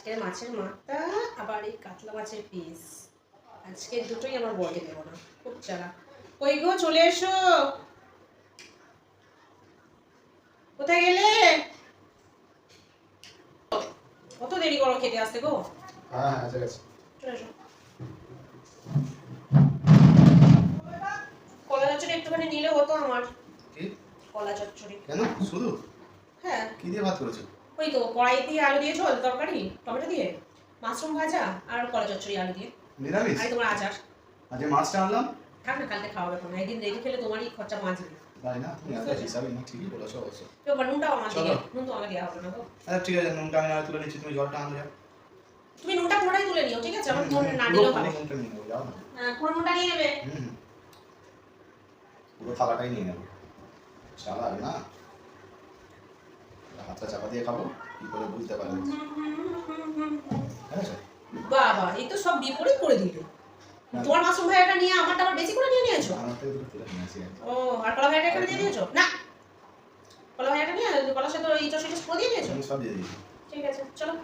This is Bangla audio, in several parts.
আজকে মাছের মাথা আবার এই কাতলা মাছের পিস আজকে দুটোই আমার বড়কে দেবো না খুব চালা কই গো চলে এসো। কোথায় গেলে? কত দেরি করো খেতে আসতে গো? হ্যাঁ হ্যাঁ চলে এসো। কলা চচ্চড়ি একটুখানি নিলে হতো আমার। কলা চচ্চড়ি। কেন? শুধু? হ্যাঁ। কি দিয়ে ভাত করেছ? ওই তো কড়াই দিয়ে আলু দিয়ে ঝোল তরকারি টমেটো দিয়ে মাশরুম ভাজা আর কলা চচ্চড়ি আলু দিয়ে। নিরামিষ? আর তোমার আচার। আজকে মাছটা আনলাম। থাক না কালকে খাওয়াবে কোনো একদিন রেখে খেলে তোমারই খরচা বাঁচবে তাই না? তুমি এত হিসাবে না ঠিকই বলেছ অবশ্য। তো আমার চলো। দিকে নুন তো আমাকে দেওয়া হবে না গো আচ্ছা ঠিক আছে নুনটা আমি না তুলে নিচ্ছি তুমি জলটা আনো যাও। তুমি নুনটা পুরোটাই তুলে নিও ঠিক আছে? আমার নুন না পুরো দিলেও হবে। নুনটা নিয়ে নেব যাও না। হ্যাঁ, পুরো নুনটা নিয়ে নেবে। হুম। পুরো থালাটাই নিয়ে নেব। চালাবে না? হাতটা চাপা দিয়ে খাব কি করে বুঝতে ঠিক বাবা এই তো সব বিপরীত করে দিলে। তোমার মাশরুম ভাইয়াটা নিয়ে আমারটা আবার বেশি করে নিয়ে নিয়েছো? আমার ও আর কলা ভাইয়াটা এখানে দিয়ে দিয়েছ? না। কলা ভাইয়াটা নিয়ে কলার সাথে ওই চশিটা করে দিয়ে দিয়েছ? সব দিয়ে দিয়েছি। ঠিক আছে চলো।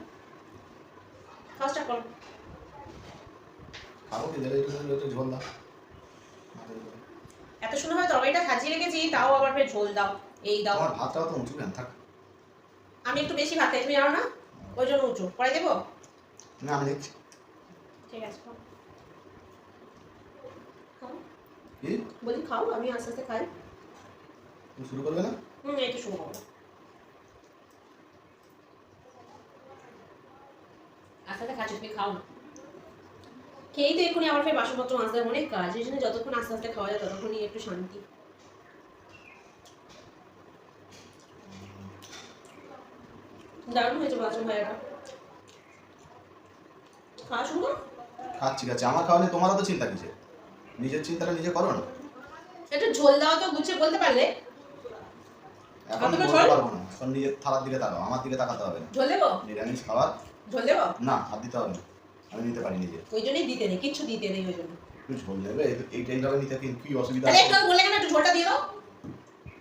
ফার্স্টটা করো খাব কি? দিলে একটু ঝোল দাও। এত সুন্দর ভাবে তরকারিটা সাজিয়ে রেখেছি তাও আবার ফের ঝোল দাও এই দাও। তোমার ভাতটাও তো উঁচু কেন? থাক। আমি একটু বেশি ভাত খাই তুমি জানো না? ওই জন্য উঁচু পরে দেবো? না আমি দেখছি। ঠিক আছে। বলি খাও আমি আস্তে আস্তে খাই। তুমি শুরু করবে না? হুম এই তো শুরু করো আস্তে আস্তে খাচ্ছি তুমি খাও না। খেয়েই তো এক্ষুনি আমার ফের বাসনপত্র মাজতে অনেক কাজ এই জন্য যতক্ষণ আস্তে আস্তে খাওয়া যায় ততক্ষণই একটু শান্তি। দারুণ হয়েছে খাওয়া খাচ্ছি খাচ্ছি আমার তোমারও তো চিন্তা কিসে নিজের চিন্তাটা নিজে করো না। একটু ঝোল দাও তো গুছিয়ে বলতে পারলে। এখন বলতে? পারব না। এখন নিজের থালার দিকে তাকাও। আমার দিকে তাকাতে হবে না। ঝোল দেবো? নিরামিষ খাবার? ঝোল দেবো? না হাত দিতে হবে না। আমি নিতে পারি নিজে। ওই জন্যই দিতে নেই কিচ্ছু দিতে নেই ওই জন্য। একটু ঝোল দেবে এই- এইটা নিতে কি অসুবিধা আরে একটু বলে কেন একটু ঝোলটা দিয়ে দাও।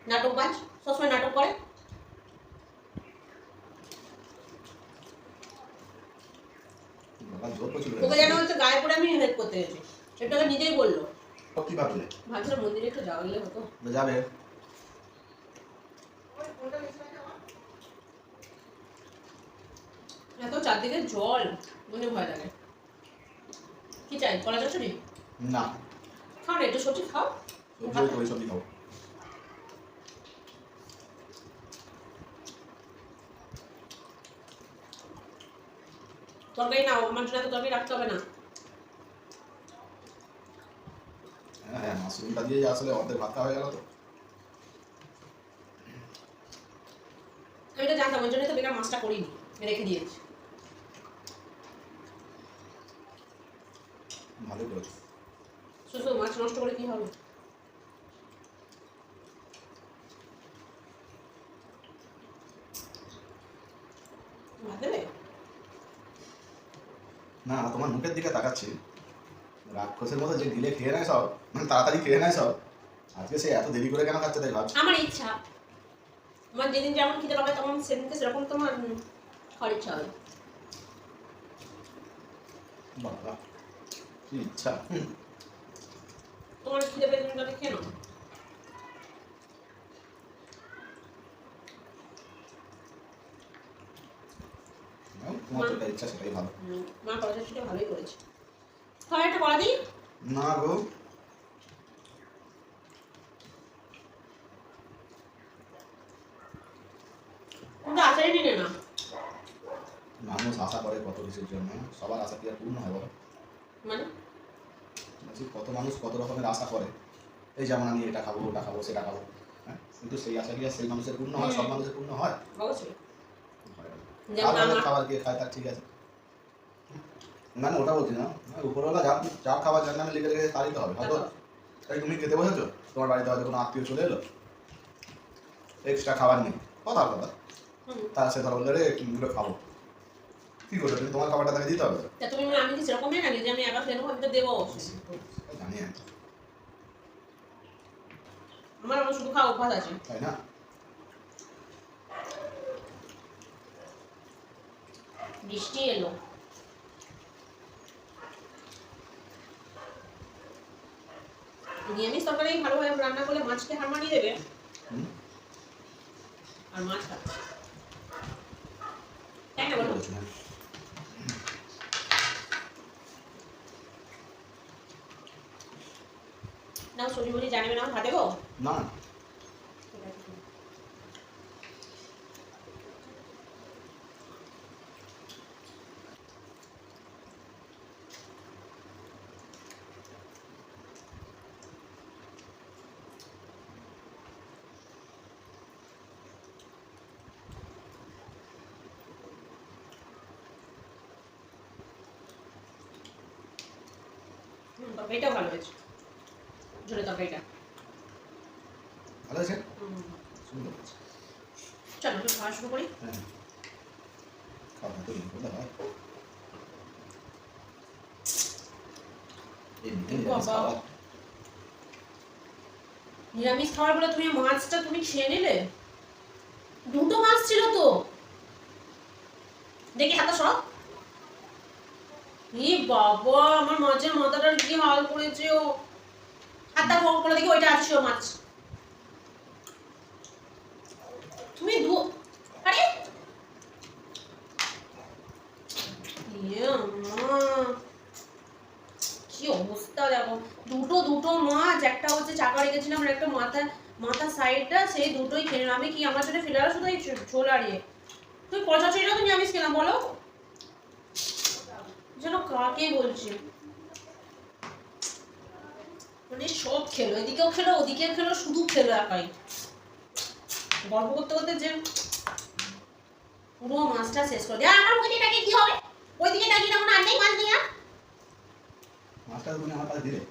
নাটক বাজ সবসময় নাটক করে বাবা, ঝোল প্রচুর হয়ে তোকে গেছে। যেন হচ্ছে গায়ে পড়ে আমি হেল্প করতে গেছি। তো নিজেই বলল। কি ভাবছিলে ভাবছিলাম মন্দিরে একটু যাওয়া গেলে হতো। যাবে। এত চারদিকে জল মনে ভয় লাগে। কি চাই কলা চচ্চড়ি? না। খাও না একটু সবজি খাও। সবজি খাব। তরকারি নাও আমার জন্য তরকারি রাখতে হবে না হ্যাঁ হ্যাঁ মাশরুমটা দিয়ে আসলে অর্ধেক ভাতটা হয়ে গেল তো। আমি তো জানতাম ওই জন্যই তো বেকার মাছটা করিনি রেখে দিয়েছি। ভালো করেছ। শুধু মাছ নষ্ট করে কি হবে? না তোমার মুখের দিকে তাকাচ্ছি। রাক্ষসের মতো যে ঢিলে খেয়ে নেয় সব মানে তাড়াতাড়ি খেয়ে নেয় সব। আজকে সে এত দেরি করে কেন খাচ্ছে তাই ভাবছি? আমার ইচ্ছা। আমার যেদিন যেমন খিদে পাবে তখন সেদিনকে সেরকম তোমার খাওয়ার ইচ্ছা হবে। বাবা কি ইচ্ছা? তোমার খিদে পেয়ে তুমি তাহলে খেয়ে নাও। তোমার যেটা ইচ্ছা সেটাই ভালো। মা কলেজের ভালোই করেছে। একটা করা দিই না গো। কিন্তু নিলে না। মানুষ আশা করে কত কিছুর জন্য সবার আশা কি আর পূর্ণ হয় বলো? মানে? কত মানুষ কত রকমের আশা করে? এই যেমন আমি এটা খাব ওটা খাব সেটা খাব হ্যাঁ? কিন্তু সেই আশা কি আর সেই মানুষের পূর্ণ হয়? সব মানুষের পূর্ণ হয়? খাবার কে খায় তার ঠিক আছে। না না ওটা বলছি না। হ্যাঁ, উপরওয়ালা যা যা খাবার যার নামে লিখে রেখেছে তারই তো হবে। হয়তো তাই তুমি খেতে বসেছো? তোমার বাড়িতে হয়তো কোনো আত্মীয় চলে এলো। এক্সট্রা খাবার নেই। কথা কথা। হুম। তা সে ধরো বললে রে এগুলো খাব। কি করবে তুমি? তোমার খাবারটা তাকে দিতে হবে তা? তুমি আমি কি সেরকমই নাকি যে আমি আমি তো দেবো জানি আমি, আমার শুধু খাওয়া অভ্যাস আছে। তাই না? বৃষ্টি এলো। নিরামিষ তরকারি ভালোভাবে রান্না করলে মাছকে হার মানিয়ে দেবে। আর মাছ তাই না বলো। হ্যাঁ। সবজি জানবে না? ভাত দেবো? না না হুম, তরকারিটাও ভালো হয়েছে। তরকারিটা। ভালো আছে? সুন্দর আছে চলো একটু খাওয়া শুরু করি। হ্যাঁ। খাওয়া তো নিরামিষ নিরামিষ খাওয়ার বলে তুমি মাছটা তুমি খেয়ে নিলে? দুটো মাছ ছিল তো। দেখি হাতা সব। কি তুমি অবস্থা দেখো। দুটো দুটো মাছ, একটা হচ্ছে চাকা রেখেছিলাম আর একটা মাথা মাথা সাইডটা, সেই দুটোই খেয়ে আমি কি আমার জন্য ফেলে আসো শুধু এই ঝো- ঝোল তুই পচা ছিল তো নিরামিষ খেলাম, বলো। যেন কাকে বলছে? মানে সব খেলো, এদিকেও খেলো, ওদিকেও খেলো, শুধু খেলো একাই। গল্প করতে করতে যে পুরো মাছটা শেষ করে দেয়। আমার ওইদিকে তাকিয়ে কি হবে? ওইদিকে তাকিয়ে তখন আর নেই মাছ নিয়ে মাছটা তুমি আমার কাছে দিলে।